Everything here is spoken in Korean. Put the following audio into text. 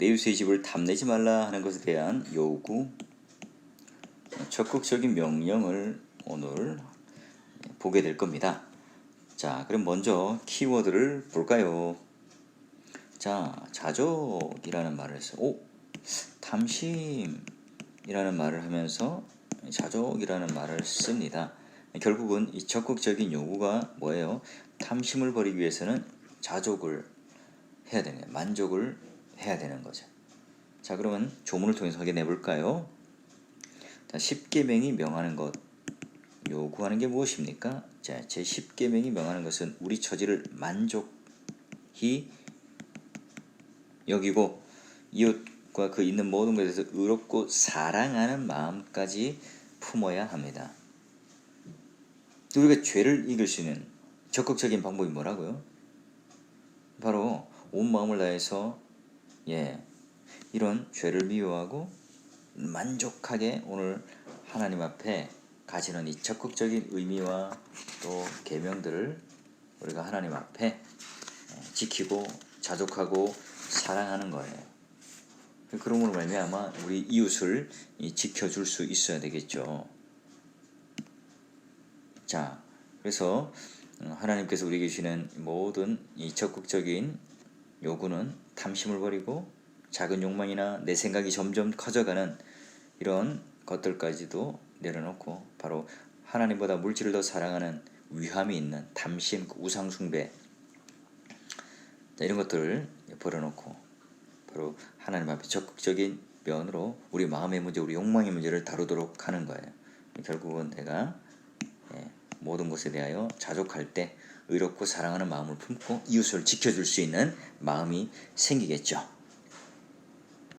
내 이웃의 집을 탐내지 말라 하는 것에 대한 요구, 적극적인 명령을 오늘 보게 될 겁니다. 자, 그럼 먼저 키워드를 볼까요? 자, 자족이라는 말을 해서 오, 탐심이라는 말을 하면서 자족이라는 말을 씁니다. 결국은 이 적극적인 요구가 뭐예요? 탐심을 버리기 위해서는 자족을 해야 거예요. 만족을 해야 되는 거죠. 자, 그러면 조문을 통해서 확인해 볼까요? 자, 10계명이 명하는 것 요구하는 게 무엇입니까? 자, 제 10계명이 명하는 것은 우리 처지를 만족히 여기고 이웃과 그 있는 모든 것에 대해서 의롭고 사랑하는 마음까지 품어야 합니다. 우리가 죄를 이길 수 있는 적극적인 방법이 뭐라고요? 바로 온 마음을 다해서 예 이런 죄를 미워하고 만족하게 오늘 하나님 앞에 가지는 이 적극적인 의미와 또 계명들을 우리가 하나님 앞에 예, 지키고 자족하고 사랑하는 거예요. 그러므로 말미암아 우리 이웃을 이 지켜줄 수 있어야 되겠죠. 자, 그래서 어, 하나님께서 우리에게 주시는 모든 이 적극적인 요구는 탐심을 버리고 작은 욕망이나 내 생각이 점점 커져가는 이런 것들까지도 내려놓고 바로 하나님보다 물질을 더 사랑하는 위함이 있는 탐심, 우상숭배 자, 이런 것들을 버려놓고 바로 하나님 앞에 적극적인 면으로 우리 마음의 문제, 우리 욕망의 문제를 다루도록 하는 거예요. 결국은 내가 예, 모든 것에 대하여 자족할 때 의롭고 사랑하는 마음을 품고 이웃을 지켜줄 수 있는 마음이 생기겠죠.